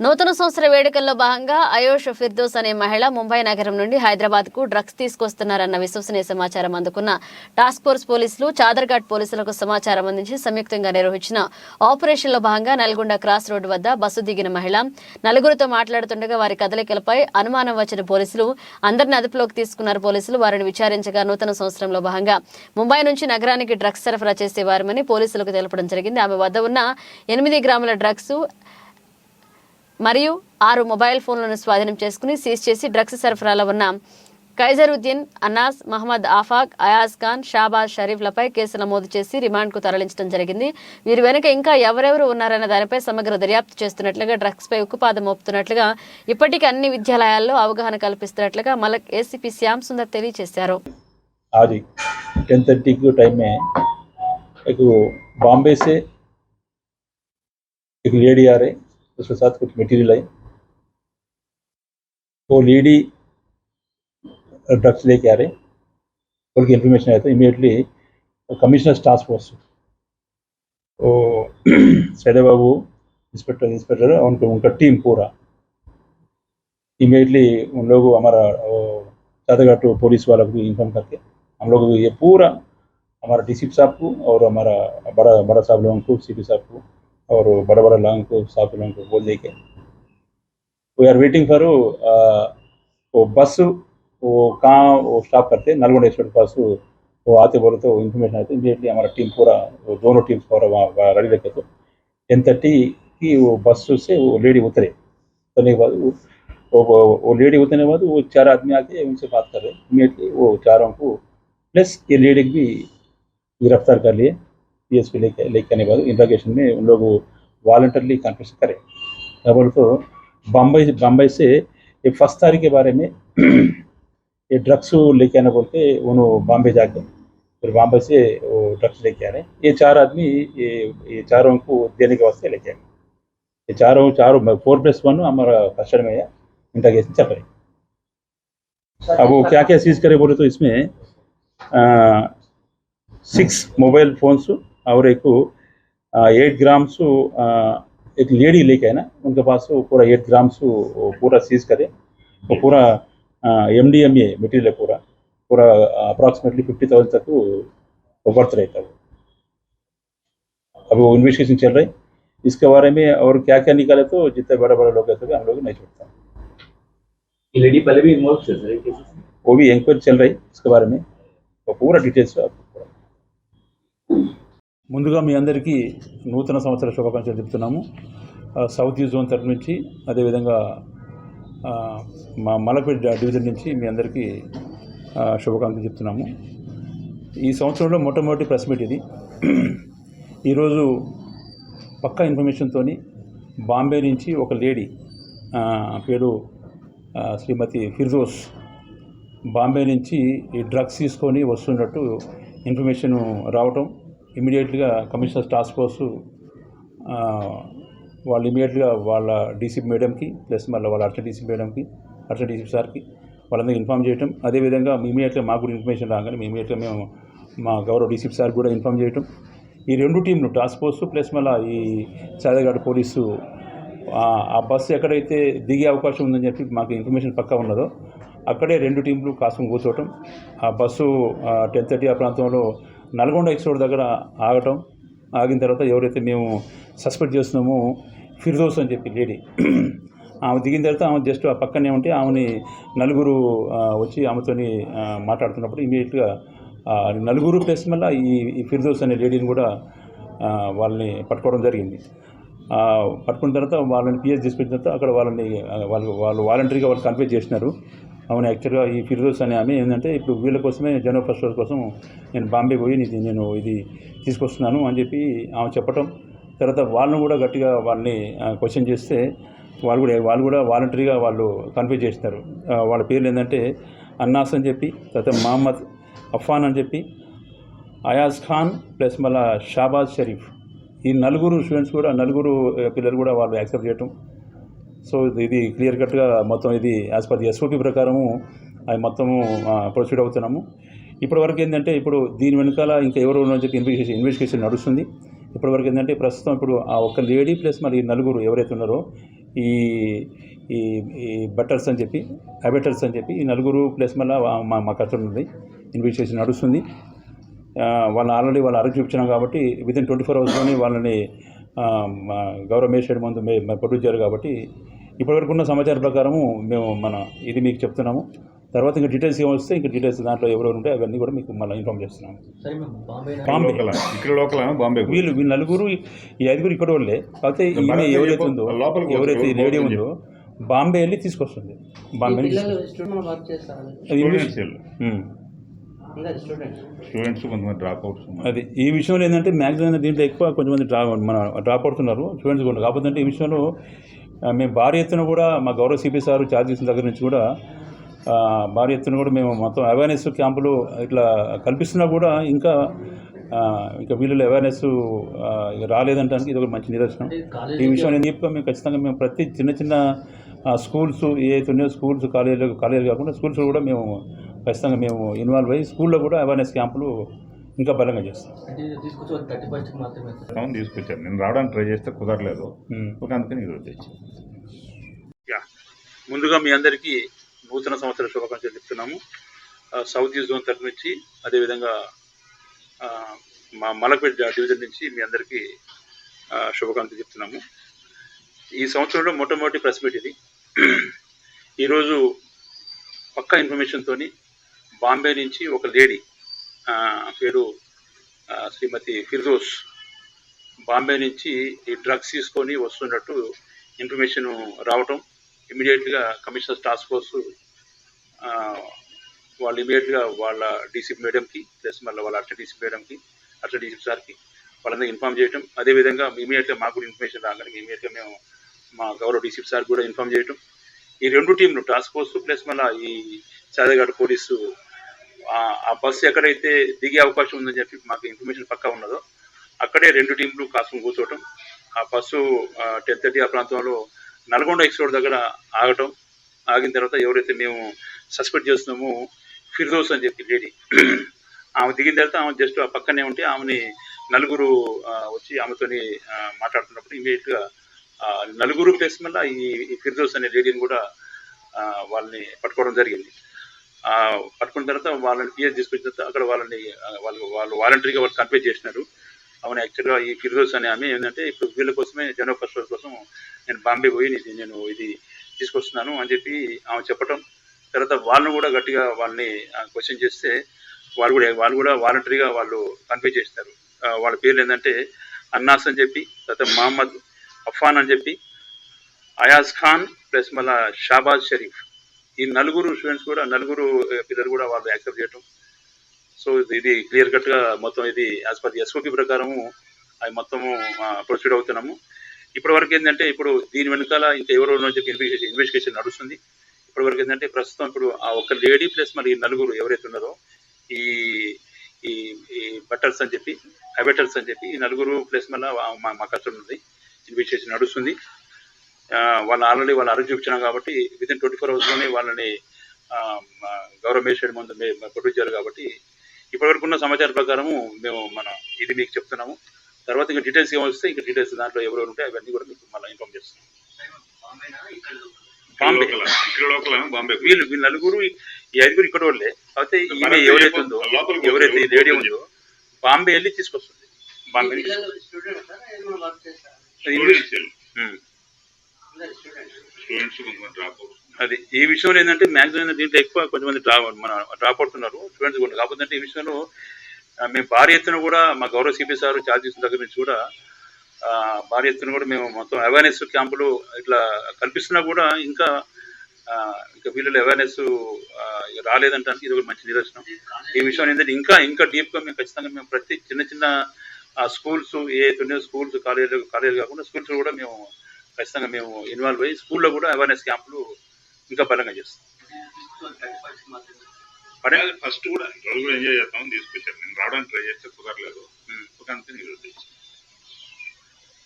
నూతన సంవత్సర వేడుకల్లో భాగంగా అయోష్ ఫిర్దోస్ అనే మహిళ ముంబై నగరం నుండి హైదరాబాద్కు డ్రగ్స్ తీసుకొస్తున్నారన్న విశ్వసనీయ సమాచారం అందుకున్న టాస్క్ ఫోర్స్ పోలీసులు చాదర్ఘాట్ పోలీసులకు సమాచారం అందించి సంయుక్తంగా నిర్వహించిన ఆపరేషన్లో భాగంగా నల్గొండ క్రాస్ రోడ్డు వద్ద బస్సు దిగిన మహిళ నలుగురితో మాట్లాడుతుండగా వారి కదలికలపై అనుమానం వచ్చిన పోలీసులు అందరిని అదుపులోకి తీసుకున్నారు. పోలీసులు వారిని విచారించగా నూతన సంవత్సరంలో భాగంగా ముంబై నుంచి నగరానికి డ్రగ్స్ సరఫరా చేసేవారమని పోలీసులకు తెలపడం జరిగింది. ఆమె వద్ద ఉన్న ఎనిమిది గ్రాముల డ్రగ్స్ మరియు ఆరు మొబైల్ ఫోన్లను స్వాధీనం చేసుకుని సీజ్ చేసి డ్రగ్స్ సరఫరాలో ఉన్న ఖైజరుద్దీన్ అన్నాస్ మహమ్మద్ ఆఫాక్ అయాజ్ ఖాన్ షాబాజ్ షరీఫ్లపై కేసు నమోదు చేసి రిమాండ్కు తరలించడం జరిగింది వీరి వెనుక ఇంకా ఎవరెవరు ఉన్నారన్న దానిపై సమగ్ర దర్యాప్తు చేస్తున్నట్లుగా డ్రగ్స్పై ఉక్కుపాదం మోపుతున్నట్లుగా ఇప్పటికీ అన్ని విద్యాలయాల్లో అవగాహన కల్పిస్తున్నట్లుగా మలక్ ఏసీపీ శ్యామ్ సుందర్ తెలియజేశారు आज ही टेन थर्टी के टाइम में एक वो बॉम्बे से एक लेडी आ रही उसके साथ कुछ मटेरियल आई। वो लेडी ड्रग्स लेके आ रहे। उनकी इन्फॉर्मेशन आया तो इमीडिएटली कमिश्नर टास्क फोर्स वो सैदे बाबू इंस्पेक्टर इंस्पेक्टर उनका उनका टीम पूरा। इमीडिएटली उन लोग हमारा वो चादरघाट पुलिस वाला को इन्फॉर्म करके, हम लोग ये पूरा, हमारा डीसीपी साहब को और हमारा बड़ा बड़ा साहब लोगों को सीपी साहब को और बड़ा बड़ा लोगों को लोगों को बोल दे के वी आर वेटिंग फॉर वो बस, वो कहाँ वो स्टॉप करते नलगोंड एक्सप्रेस पास वो आते बोले तो इन्फॉर्मेशन आते इमीडिएटली हमारा टीम पूरा, वो दोनों टीम्स पूरा वहाँ रेडी रखे तो टेन थर्टी की वो बस से वो लेडी उतरे। उतरने के बाद वो वो, वो- लेडी उतरने के बाद वो चार आदमी आके उनसे बात कर रहे इमीडिएटली वो चारों को प्लस ये लेडी भी गिरफ़्तार कर लिए। पी एस पी लेके लेके आने के में उन लोग वॉल्टरली कन्फेस करें। क्या बोले तो बम्बई बम्बई से ये फ़र्स्ट तारीख के बारे में ये ड्रग्स लेके आने बोल के उन्होंने बॉम्बे जाके, फिर बॉम्बे से वो ड्रग्स लेके आ रहे ये चार आदमी, ये ये चारों को देने के वास्ते लेके आए। ये चारों चारों फोर प्लस वन हमारा कस्टडी में इंट्रोगेशन चल रही अब वो क्या क्या सीज करे बोले तो इसमें सिक्स मोबाइल फोन्स और एक एट ग्राम्स एक लेडी लेके है ना उनके पास पूरा एट ग्राम्स पूरा सीज करे वो पूरा M D M A material पूरा पूरा अप्रॉक्सीमेटली फिफ्टी थाउज़ेंड तक वर्थ रहता है। अभी वो इन्वेस्टिगेशन चल रही इसके बारे में और क्या क्या निकाले तो जितने बड़े बड़े लोग हम लोग नहीं छोड़ता लेडी पहले भी इन्वॉल्व चल रही वो भी इंक्वायरी चल रही इसके बारे में। और पूरा डिटेल्स आपको ముందుగా మీ అందరికీ నూతన సంవత్సర శుభాకాంక్షలు చెప్తున్నాము. సౌత్ ఈస్ట్ జోన్ తరఫు నుంచి అదేవిధంగా మా మలపేట డివిజన్ నుంచి మీ అందరికీ శుభాకాంక్షలు చెప్తున్నాము. ఈ సంవత్సరంలో మొట్టమొదటి ప్రెస్ మీట్ ఇది. ఈరోజు పక్కా ఇన్ఫర్మేషన్తో బాంబే నుంచి ఒక లేడీ పేరు శ్రీమతి ఫిర్దోస్ బాంబే నుంచి ఈ డ్రగ్స్ తీసుకొని వస్తున్నట్టు ఇన్ఫర్మేషన్ రావటం ఇమీడియట్గా కమిషనర్ టాస్క్ ఫోర్స్ వాళ్ళు ఇమీడియట్గా వాళ్ళ డీసీపీ మేడంకి ప్లస్ మళ్ళీ వాళ్ళ అర్చన డీసీపీ మేడంకి అర్చన డీసీపీ సార్కి వాళ్ళందరికీ ఇన్ఫామ్ చేయటం. అదేవిధంగా ఇమీడియట్గా మాకు కూడా ఇన్ఫర్మేషన్ రాగానే ఇమీడియట్గా మేము మా గౌరవ డీసీపీ సార్ కూడా ఇన్ఫామ్ చేయటం. ఈ రెండు టీంలు టాస్క్ ఫోర్స్ ప్లస్ మళ్ళీ ఈ సాదగాడు పోలీసు ఆ- బస్సు ఎక్కడైతే దిగే అవకాశం ఉందని చెప్పి మాకు ఇన్ఫర్మేషన్ పక్కా ఉన్నదో అక్కడే రెండు టీంలు కాసం కూర్చోవటం. ఆ బస్సు టెన్ థర్టీ ఆ ప్రాంతంలో నల్గొండ ఎక్స్ రోడ్ దగ్గర ఆగటం ఆగిన తర్వాత ఎవరైతే మేము సస్పెక్ట్ చేస్తున్నామో ఫిర్దోస్ అని చెప్పి లేడీ ఆమె దిగిన తర్వాత ఆమె జస్ట్ ఆ పక్కనే ఉంటే ఆమెని నలుగురు వచ్చి ఆమెతోని మాట్లాడుతున్నప్పుడు ఇమీడియట్గా నలుగురు ప్లస్ మళ్ళీ ఈ ఫిర్దోస్ అనే లేడీని కూడా వాళ్ళని పట్టుకోవడం జరిగింది. పట్టుకున్న తర్వాత వాళ్ళని పిఎస్ తీసుకొచ్చిన తర్వాత అక్కడ వాళ్ళని వాళ్ళు వాళ్ళు వాలంటరీగా వాళ్ళు కన్వే చేసినారు. అవును యాక్చువల్గా ఈ ఫిరోజ్ అనే ఆమె ఏంటంటే ఇప్పుడు వీళ్ళ కోసమే జనరల్ ఫస్ట్ కోసం నేను బాంబే పోయి ఇది నేను ఇది తీసుకొస్తున్నాను అని చెప్పి ఆమె చెప్పటం. తర్వాత వాళ్ళని కూడా గట్టిగా వాళ్ళని క్వశ్చన్ చేస్తే వాళ్ళు కూడా వాళ్ళు కూడా వాలంటరీగా వాళ్ళు కన్ఫ్యూజ్ చేస్తారు. వాళ్ళ పేర్లు ఏంటంటే అన్నాస్ అని చెప్పి తర్వాత మహమ్మద్ అఫాన్ అని చెప్పి అయాజ్ ఖాన్ ప్లస్ మళ్ళా షాబాజ్ షరీఫ్. ఈ నలుగురు స్టూడెంట్స్ కూడా నలుగురు పిల్లలు కూడా వాళ్ళు యాక్సెప్ట్ చేయటం. సో ఇది క్లియర్ కట్గా మొత్తం ఇది యాజ్ పర్ ది ఎస్ఓపి ప్రకారము అది మొత్తము ప్రొసీడ్ అవుతున్నాము. ఇప్పటివరకు ఏంటంటే ఇప్పుడు దీని వెనకాల ఇంకా ఎవరు ఉన్నారని చెప్పి ఇన్వెస్టిగేషన్ ఇన్వెస్టిగేషన్ నడుస్తుంది. ఇప్పటివరకు ఏంటంటే ప్రస్తుతం ఇప్పుడు ఆ ఒక్క లేడీ ప్లస్ మరి ఈ నలుగురు ఎవరైతే ఉన్నారో ఈ ఈ ఈ బట్టర్స్ అని చెప్పి అబెటర్స్ అని చెప్పి ఈ నలుగురు ప్లస్ మళ్ళీ మా మా కస్టమర్ ఉంది ఇన్వెస్టిగేషన్ నడుస్తుంది. వాళ్ళు వాళ్ళని ఆల్రెడీ వాళ్ళు అరెస్ట్ చూపించినాం కాబట్టి విదిన్ ట్వంటీ ఫోర్ అవర్స్లోనే వాళ్ళని గౌరవ మేజిస్ట్రేట్ ముందు మే ప్రొడ్యూస్ కాబట్టి ఇప్పటివరకు ఉన్న సమాచారం ప్రకారము మేము మన ఇది మీకు చెప్తున్నాము. తర్వాత ఇంకా డీటెయిల్స్ ఏమొస్తే ఇంకా డీటెయిల్స్ దాంట్లో ఎవరెవరు ఉంటే అవన్నీ కూడా మీకు మళ్ళీ ఇన్ఫామ్ చేస్తున్నాము. బాంబే ఇక్కడ లోకల్ బాంబే వీళ్ళు వీళ్ళు నలుగురు ఈ ఐదుగురు ఇక్కడ వాళ్ళే. కాకపోతే ఈమె ఎవరైతే ఉందో లోపలికి ఎవరైతే లేడీ. ఉందో బాంబే వెళ్ళి తీసుకొస్తుంది. బాంబే స్టూడెంట్స్ కొంతమంది డ్రాప్ అవుట్స్ అది ఈ విషయంలో ఏంటంటే మ్యాక్సిమం దీంట్లో ఎక్కువ కొంతమంది డ్రా మన డ్రాప్ అవుతున్నారు స్టూడెంట్స్ కూడా. కాకపోతే అంటే ఈ విషయంలో మేము భారీ ఎత్తున కూడా మా గౌరవ సిపి సార్ ఛార్జ్ చేసిన దగ్గర నుంచి కూడా భారీ ఎత్తున కూడా మేము మొత్తం అవేర్నెస్ క్యాంపులు ఇట్లా కల్పిస్తున్నా కూడా ఇంకా ఇంకా వీళ్ళలో అవేర్నెస్ రాలేదంటానికి ఇది ఒక మంచి నిదర్శనం. ఈ విషయం నేను చెప్పా మేము ఖచ్చితంగా మేము ప్రతి చిన్న చిన్న స్కూల్స్ ఏవైతే ఉన్నాయో స్కూల్స్ కాలేజీలు కాలేజీలు కాకుండా స్కూల్స్ కూడా మేము ఖచ్చితంగా మేము ఇన్వాల్వ్ అయ్యి స్కూల్లో కూడా అవేర్నెస్ క్యాంపులు ఇంకా బలంగా చేస్తాం. తీసుకొచ్చాను నేను రావడానికి ట్రై చేస్తే కుదరలేదు. ఒక అందుకని ఈరోజు ముందుగా మీ అందరికీ నూతన సంవత్సర శుభాకాంక్షలు చెప్తున్నాము సౌత్ ఈస్ట్ జోన్ తరఫు నుంచి అదేవిధంగా మా మలపేట డివిజన్ నుంచి మీ అందరికీ శుభాకాంక్షలు చెప్తున్నాము. ఈ సంవత్సరంలో మొట్టమొదటి ప్రెస్ మీట్ ఇది. ఈరోజు పక్కా ఇన్ఫర్మేషన్తోని బాంబే నుంచి ఒక లేడీ పేరు శ్రీమతి ఫిర్దోస్. బాంబే నుంచి ఈ డ్రగ్స్ తీసుకొని వస్తున్నట్టు ఇన్ఫర్మేషన్ రావటం ఇమీడియట్గా కమిషనర్ టాస్క్ ఫోర్స్ వాళ్ళు ఇమీడియట్గా వాళ్ళ డీసీపీ మేడంకి ప్లస్ మళ్ళీ వాళ్ళ అట్ట డీసీపీ మేడంకి అట్ట డీసీపీ సార్కి వాళ్ళందరికీ ఇన్ఫామ్ చేయటం. అదేవిధంగా ఇమీడియట్గా మాకు కూడా ఇన్ఫర్మేషన్ రాగానే ఇమీడియట్గా మేము మా గౌరవ డీసీపీ సార్ కూడా ఇన్ఫామ్ చేయటం. ఈ రెండు టీంలు టాస్క్ ఫోర్స్ ప్లస్ మళ్ళీ ఈ సాదగాడ్ పోలీసు ఆ- బస్సు ఎక్కడైతే దిగే అవకాశం ఉందని చెప్పి మాకు ఇన్ఫర్మేషన్ పక్కా ఉన్నదో అక్కడే రెండు టీంలు కాసుకుని కూర్చోవటం ఆ బస్సు టెన్ థర్టీ ఆ ప్రాంతంలో నల్గొండ ఎక్స్ రోడ్ దగ్గర ఆగటం ఆగిన తర్వాత ఎవరైతే మేము సస్పెక్ట్ చేస్తున్నామో ఫిర్దోస్ అని చెప్పి లేడీ ఆమె దిగిన తర్వాత ఆమె జస్ట్ ఆ పక్కనే ఉంటే ఆమెని నలుగురు వచ్చి ఆమెతోని మాట్లాడుతున్నప్పుడు ఇమీడియట్గా నలుగురు ప్లేస్ మళ్ళీ ఈ ఫిర్దోస్ అనే లేడీని కూడా వాళ్ళని పట్టుకోవడం జరిగింది. పట్టుకున్న తర్వాత వాళ్ళని పిఎస్ తీసుకొచ్చిన తర్వాత అక్కడ వాళ్ళని వాళ్ళు వాళ్ళు వాలంటరీగా వాళ్ళు కన్వే చేసినారు. అవును యాక్చువల్గా ఈ ఫిర్దోస్ అనే ఆమె ఏంటంటే ఇప్పుడు వీళ్ళ కోసమే జనరల్ ఫస్ట్ కోసం నేను బాంబే పోయి నేను ఇది తీసుకొస్తున్నాను అని చెప్పి ఆమె చెప్పటం. తర్వాత వాళ్ళని కూడా గట్టిగా వాళ్ళని క్వశ్చన్ చేస్తే వాళ్ళు కూడా వాళ్ళు కూడా వాలంటరీగా వాళ్ళు కన్వే చేస్తారు. వాళ్ళ పేర్లు ఏంటంటే అన్నాస్ అని చెప్పి తర్వాత మహమ్మద్ అఫాన్ అని చెప్పి అయాజ్ ఖాన్ ప్లస్ మళ్ళా షాబాజ్ షరీఫ్. ఈ నలుగురు స్టూడెంట్స్ కూడా నలుగురు పిల్లలు కూడా వాళ్ళు యాక్సెప్ట్ చేయటం. సో ఇది క్లియర్ కట్గా మొత్తం ఇది యాజ్ పర్ ఎస్ఓపి ప్రకారము అవి మొత్తము ప్రొసీడ్ అవుతున్నాము. ఇప్పటి వరకు ఏంటంటే ఇప్పుడు దీని వెనకాల ఇంకా ఎవరు చెప్పి ఇన్వెస్టిగేషన్ ఇన్వెస్టిగేషన్ నడుస్తుంది. ఇప్పటి వరకు ఏంటంటే ప్రస్తుతం ఇప్పుడు ఆ ఒక్క లేడీ ప్లస్ మరి ఈ నలుగురు ఎవరైతే ఉన్నారో ఈ ఈ ఈ బట్టర్స్ అని చెప్పి అబెటర్స్ అని చెప్పి ఈ నలుగురు ప్లస్ మళ్ళీ మా మా ఉంది. ఇన్వెస్టిగేషన్ నడుస్తుంది. వాళ్ళు ఆల్రెడీ వాళ్ళు అరెస్ట్ చూపించినాం కాబట్టి వితిన్ ట్వంటీ ఫోర్ అవర్స్లోనే వాళ్ళని గౌరవ మేజిస్ట్రేట్ ముందు చేయాలి కాబట్టి ఇప్పటివరకు ఉన్న సమాచారం ప్రకారము మేము మన ఇది మీకు చెప్తున్నాము. తర్వాత ఇంకా డీటెయిల్స్ ఏమొస్తే ఇంకా డీటెయిల్స్ దాంట్లో ఎవరెవరు ఉంటే అవన్నీ కూడా మీకు మళ్ళీ ఇన్ఫామ్ చేస్తాం. బాంబే లోకల్? ఇక్కడ లోకల్? బాంబే వీళ్ళు వీళ్ళు నలుగురు ఈ ఐదుగురు ఇక్కడ వాళ్ళే. కాకపోతే ఈమె ఎవరైతే ఉందో ఎవరైతే ఈ లేడీ ఉందో బాంబే వెళ్ళి తీసుకొస్తుంది. బాంబే స్టూడెంట్స్ కొంతమంది డ్రాప్ అది ఈ విషయంలో ఏంటంటే మ్యాక్సిమం దీంట్లో ఎక్కువ కొంతమంది మన డ్రాప్ అవుతున్నారు స్టూడెంట్స్ కూడా. కాకపోతే ఈ విషయంలో మేము భారీ ఎత్తున కూడా మా గౌరవ సిపి సార్ ఛార్జ్ చేసిన దగ్గర నుంచి కూడా భారీ ఎత్తున కూడా మేము మొత్తం అవేర్నెస్ క్యాంపులు ఇట్లా కల్పిస్తున్నా కూడా ఇంకా ఇంకా వీళ్ళలో అవేర్నెస్ రాలేదంటానికి ఇది ఒక మంచి నిదర్శనం. ఈ విషయం ఏంటంటే ఇంకా ఇంకా డీప్గా మేము ఖచ్చితంగా మేము ప్రతి చిన్న చిన్న స్కూల్స్ ఏ ఉన్నాయో స్కూల్స్ కాలేజీలు కాలేజీలు కాకుండా స్కూల్స్ కూడా మేము ఖచ్చితంగా మేము ఇన్వాల్వ్ అయ్యి స్కూల్లో కూడా అవేర్నెస్ క్యాంపులు ఇంకా బలంగా చేస్తాం. ఫస్ట్ కూడా రోజు కూడా ఎంజాయ్ చేస్తామని తీసుకొచ్చాను నేను రావడానికి ట్రై చేస్తే కుదరలేదు. అందుకని